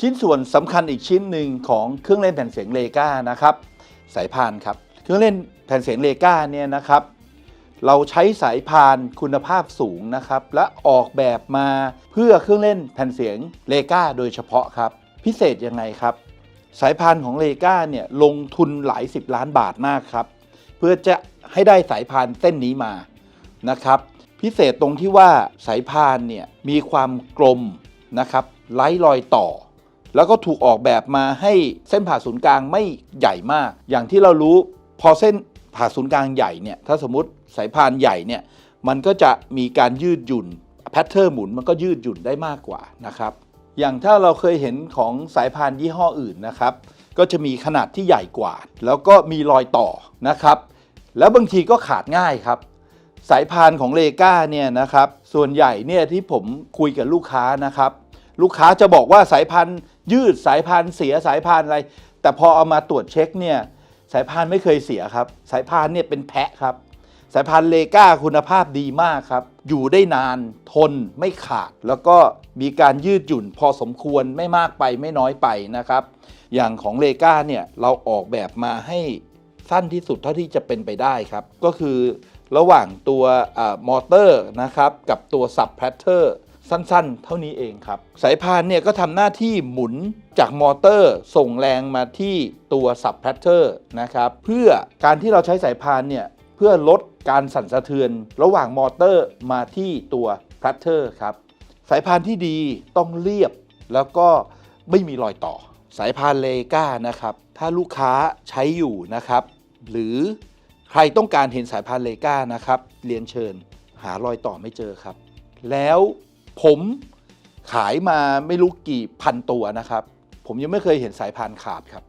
ชิ้นส่วนสำคัญอีกชิ้นหนึ่งของเครื่องเล่นแผ่นเสียงเลกานะครับ สายพานครับ เครื่องเล่นแผ่นเสียงเลกาเนี่ยนะครับ เราใช้สายพานคุณภาพสูงนะครับ และออกแบบมาเพื่อเครื่องเล่นแผ่นเสียงเลกาโดยเฉพาะครับ พิเศษยังไงครับ สายพานของเลกาเนี่ยลงทุนหลายสิบล้านบาทมากครับ เพื่อจะให้ได้สายพานเส้นนี้มานะครับ พิเศษตรงที่ว่าสายพานเนี่ยมีความกลมนะครับไร้รอยต่อ แล้วก็ถูกออกแบบมาให้เส้นผ่าศูนย์กลางไม่ใหญ่มาก อย่างที่เรารู้พอเส้นผ่าศูนย์กลางใหญ่เนี่ยถ้าสมมติสายพานใหญ่เนี่ยมันก็จะมีการยืดหยุ่นแพทเทิร์นหมุนมันก็ยืดหยุ่นได้มากกว่านะครับอย่างถ้าเราเคยเห็นของสายพานยี่ห้ออื่นนะครับ ก็จะมีขนาดที่ใหญ่กว่า แล้วก็มีรอยต่อนะครับ แล้วบางทีก็ขาดง่ายครับ สายพานของเลกาเนี่ยนะครับ ส่วนใหญ่เนี่ยที่ผมคุยกับลูกค้านะครับ ลูกค้าจะบอกว่าสายพานยืดสายพานเสียสายพานอะไร แต่พอเอามาตรวจเช็คเนี่ยสายพานไม่เคยเสียครับ สายพานเนี่ยเป็นแพะครับ สายพานเลกาคุณภาพดีมากครับ อยู่ได้นานทนไม่ขาด แล้วก็มีการยืดหยุ่นพอสมควรไม่มากไปไม่น้อยไปนะครับ อย่างของเลกาเนี่ยเราออกแบบมาให้สั้นที่สุดเท่าที่จะเป็นไปได้ครับ ก็คือระหว่างตัวมอเตอร์นะครับกับตัวสับแพทเทอร์ สั้นๆ เท่านี้เองครับ สายพานเนี่ยก็ทำหน้าที่หมุนจากมอเตอร์ส่งแรงมาที่ตัวสับแพทเทอร์นะครับเพื่อการที่เราใช้สายพานเนี่ยเพื่อลดการสั่นสะเทือนระหว่างมอเตอร์มาที่ตัวแพลตเตอร์ครับสายพานที่ดีต้องเรียบแล้วก็ไม่มีรอยต่อ สายพานเลกานะครับถ้าลูกค้าใช้อยู่นะครับหรือใครต้องการเห็นสายพานเลกานะครับเรียนเชิญหารอยต่อไม่เจอครับ แล้ว ผมขายมาไม่รู้กี่พันตัวนะครับ ผมยังไม่เคยเห็นสายพานขาดครับ